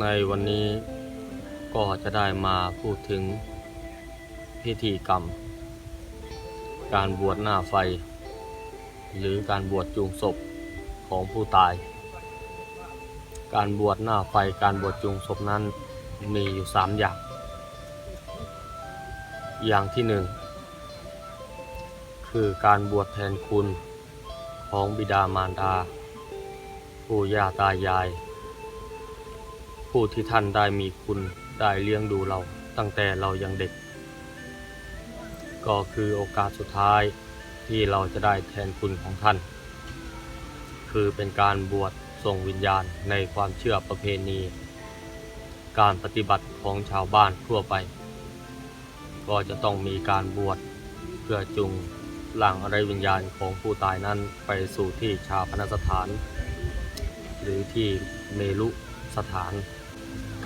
ในวันนี้ก็จะได้มาพูดถึงพิธีกรรม การบวชหน้าไฟ หรือการบวชจูงศพของผู้ตาย การบวชหน้าไฟการบวชจูงศพนั้นมีอยู่สามอย่าง อย่างที่หนึ่งคือการบวชแทนคุณของบิดามารดา ปู่ย่าตายาย ผู้ที่ท่านได้มีคุณได้เลี้ยงดูเราตั้งแต่เรายังเด็ก ก็คือโอกาสสุดท้ายที่เราจะได้แทนคุณของท่าน คือเป็นการบวชส่งวิญญาณในความเชื่อประเพณี การปฏิบัติของชาวบ้านทั่วไป ก็จะต้องมีการบวชเพื่อจุงหลังอะไรวิญญาณของผู้ตายนั้นไปสู่ที่ชาพนสถาน หรือที่เมลุสถาน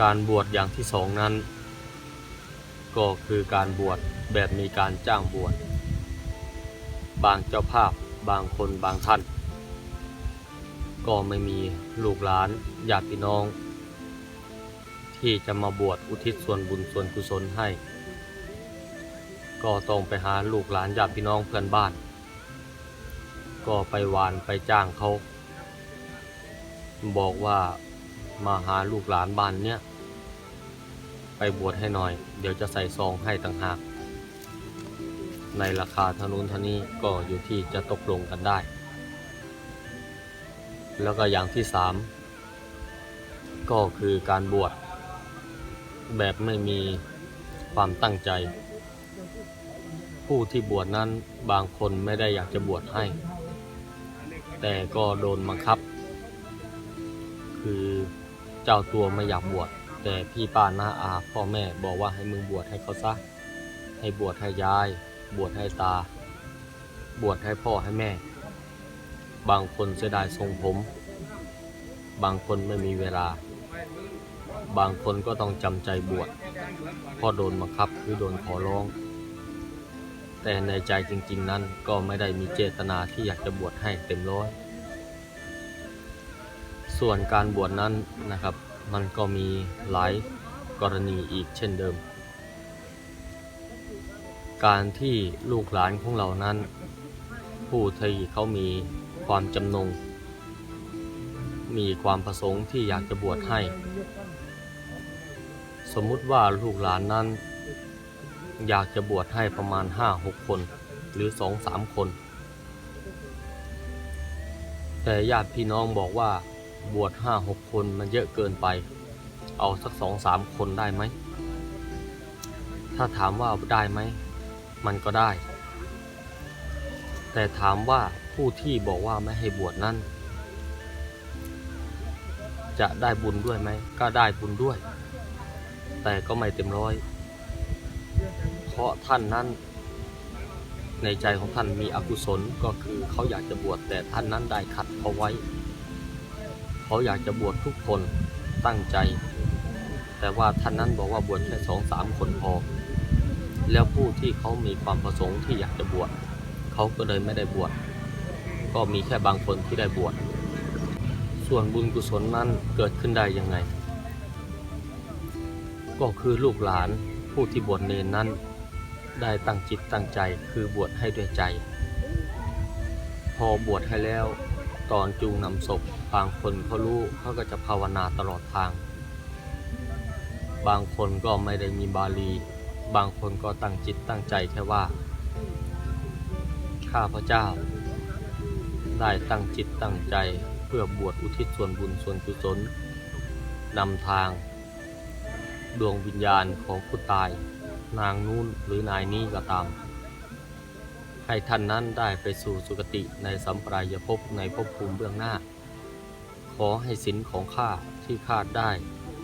การบวชอย่างที่สองนั้น ก็คือการบวชแบบมีการจ้างบวชบางเจ้าภาพบางคนบางท่าน ก็ไม่มีลูกหลานญาติพี่น้อง ที่จะมาบวชอุทิศส่วนบุญส่วนกุศลให้ ก็ต้องไปหาลูกหลานญาติพี่น้องเพื่อนบ้าน ก็ไปหวานไปจ้างเขา บอกว่า มาหาลูกหลานบ้านเนี้ยไปบวชให้หน่อย เดี๋ยวจะใส่ซองให้ต่างหาก ในราคาทานู้นทานี้ก็อยู่ที่จะตกลงกันได้ แล้วก็อย่างที่สามก็คือการบวชแบบไม่มีความตั้งใจ ผู้ที่บวชนั้นบางคนไม่ได้อยากจะบวชให้ แต่ก็โดนบังคับ คือ เจ้าตัวไม่อยากบวชแต่พี่ป้าน้าอาพ่อแม่บอกว่าให้มึงบวชให้เขาซะ ให้บวชให้ยาย บวชให้ตา บวชให้พ่อให้แม่ บางคนเสียดายทรงผม บางคนไม่มีเวลา บางคนก็ต้องจำใจบวชพราะโดนบังคับหรือโดนขอร้อง แต่ในใจจริงๆนั้นก็ไม่ได้มีเจตนาที่อยากจะบวชให้เต็มร้อย ส่วนการบวชนั้นนะครับ มันก็มีหลายกรณีอีกเช่นเดิม การที่ลูกหลานของเรานั้น ผู้ที่เขามีความจำนง มีความประสงค์ที่อยากจะบวชให้ สมมุติว่าลูกหลานนั้น อยากจะบวชให้ประมาณ 5-6 คน หรือ 2-3 คน แต่ญาติพี่น้องบอกว่า บวช5-6คนมันเยอะเกินไป เอาสัก2-3คนได้ไหม ถ้าถามว่าได้ไหม มันก็ได้ แต่ถามว่าผู้ที่บอกว่าไม่ให้บวชนั้นจะได้บุญด้วยไหม ก็ได้บุญด้วย แต่ก็ไม่เต็มร้อย เพราะท่านนั้นในใจของท่านมีอกุศลก็คือเขาอยากจะบวชแต่ท่านนั้นได้ขัดเขาไว้ เขาอยากจะบวชทุกคนตั้งใจ แต่ว่าท่านนั้นบอกว่าบวชแค่สองสามคนพอ แล้วผู้ที่เขามีความประสงค์ที่อยากจะบวชเขาก็เลยไม่ได้บวชก็มีแค่บางคนที่ได้บวชส่วนบุญกุศลนั้นเกิดขึ้นได้ยังไง ก็คือลูกหลานผู้ที่บวชเนนนั้น ได้ตั้งจิตตั้งใจคือบวชให้ด้วยใจ พอบวชให้แล้ว ตอนจูงนำศพบางคนเขารู้เขาก็จะภาวนาตลอดทาง บางคนก็ไม่ได้มีบาลี บางคนก็ตั้งจิตตั้งใจแค่ว่า ข้าพเจ้า ได้ตั้งจิตตั้งใจเพื่อบวชอุทิศส่วนบุญส่วนกุศลนำทาง ดวงวิญญาณของผู้ตาย นางนู้นหรือนายนี้ก็ตาม ให้ท่านนั้นได้ไปสู่สุคติในสัมปรายภพในภพภูมิเบื้องหน้า ขอให้สินของข้าที่ข้าได้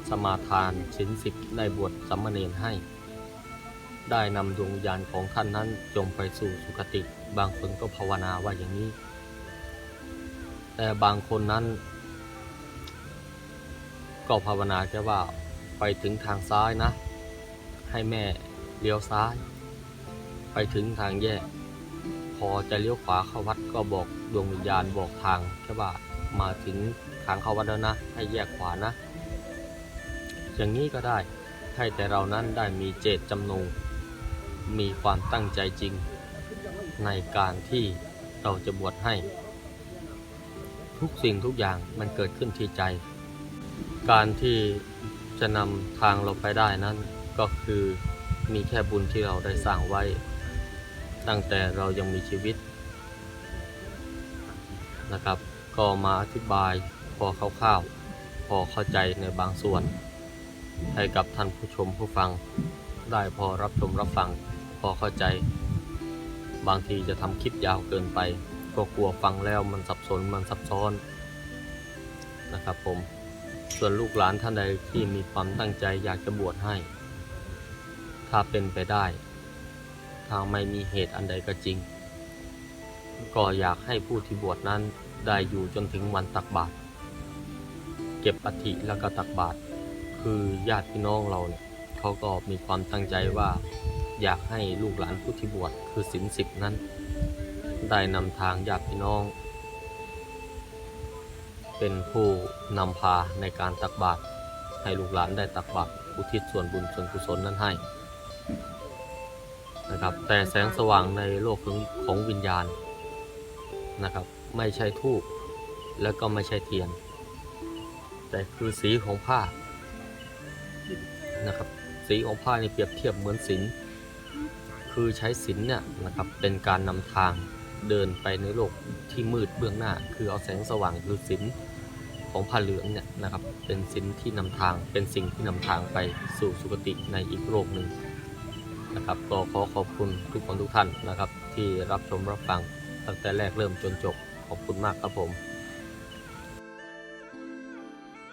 สมาทานสินสิบได้บวชสัมมาเนรให้ ได้นำดวงวิญญาณของท่านนั้นจงไปสู่สุคติ บางคนก็ภาวนาว่าอย่างนี้ แต่บางคนนั้น ก็ภาวนาแค่ว่าไปถึงทางซ้ายนะ ให้แม่เลี้ยวซ้าย ไปถึงทางแยก พอจะเลี้ยวขวาเข้าวัดก็บอกดวงวิญญาณบอกทางแค่ว่ามาถึงททางเข้าวัดแล้วนะ ให้แยกขวานะ อย่างนี้ก็ได้ให้แต่เรานั้นได้มีเจตจำนง มีความตั้งใจจริง ในการที่เราจะบวชให้ ทุกสิ่งทุกอย่างมันเกิดขึ้นที่ใจ การที่จะนำทางเราไปได้นั้นก็คือมีแค่บุญที่เราได้สร้างไว้ ตั้งแต่เรายังมีชีวิตนะครับ ก็มาอธิบายพอคร่าวๆพอเข้าใจในบางส่วน ให้กับท่านผู้ชมผู้ฟัง ได้พอรับชมรับฟัง พอเข้าใจ บางทีจะทำคลิปยาวเกินไปก็กลัวฟังแล้วมันสับสนมันซับซ้อนนะครับผมส่วนลูกหลานท่านใดที่มีความตั้งใจอยากจะบวชให้ ถ้าเป็นไปได้ ทางไม่มีเหตุอันใดก็จริง ก็อยากให้ผู้ที่บวชนั้นได้อยู่จนถึงวันตักบาตรเก็บอัฐิแล้วก็ตักบาตรคือญาติพี่น้องเราเนี่ยเขาก็มีความตั้งใจว่า อยากให้ลูกหลานผู้ที่บวชคือศีลสิบนั้น ได้นำทางญาติพี่น้อง เป็นผู้นำพาในการตักบาตรให้ลูกหลานได้ตักบาตรอุทิศส่วนบุญส่วนกุศลนั้นให้ นะครับ แต่แสงสว่างในโลกของของวิญญาณนะครับ ไม่ใช่ทูบและก็ไม่ใช่เทียน แต่คือสีของผ้านะครับ สีของผ้านี่เปรียบเทียบเหมือนศีลคือใช้ศีลเนี่ยนะครับเป็นการนำทางเดินไปในโลกที่มืดเบื้องหน้า คือเอาแสงสว่างคือศีลของผ้าเหลืองเนี่ยนะครับเป็นศีลที่นำทางเป็นสิ่งที่นำทางไปสู่สุคติในอีกโลกหนึ่ง นะครับก็ขอขอบคุณทุกคนทุกท่านนะครับ ที่รับชมรับฟังตั้งแต่แรกเริ่มจนจบขอบคุณมากครับผม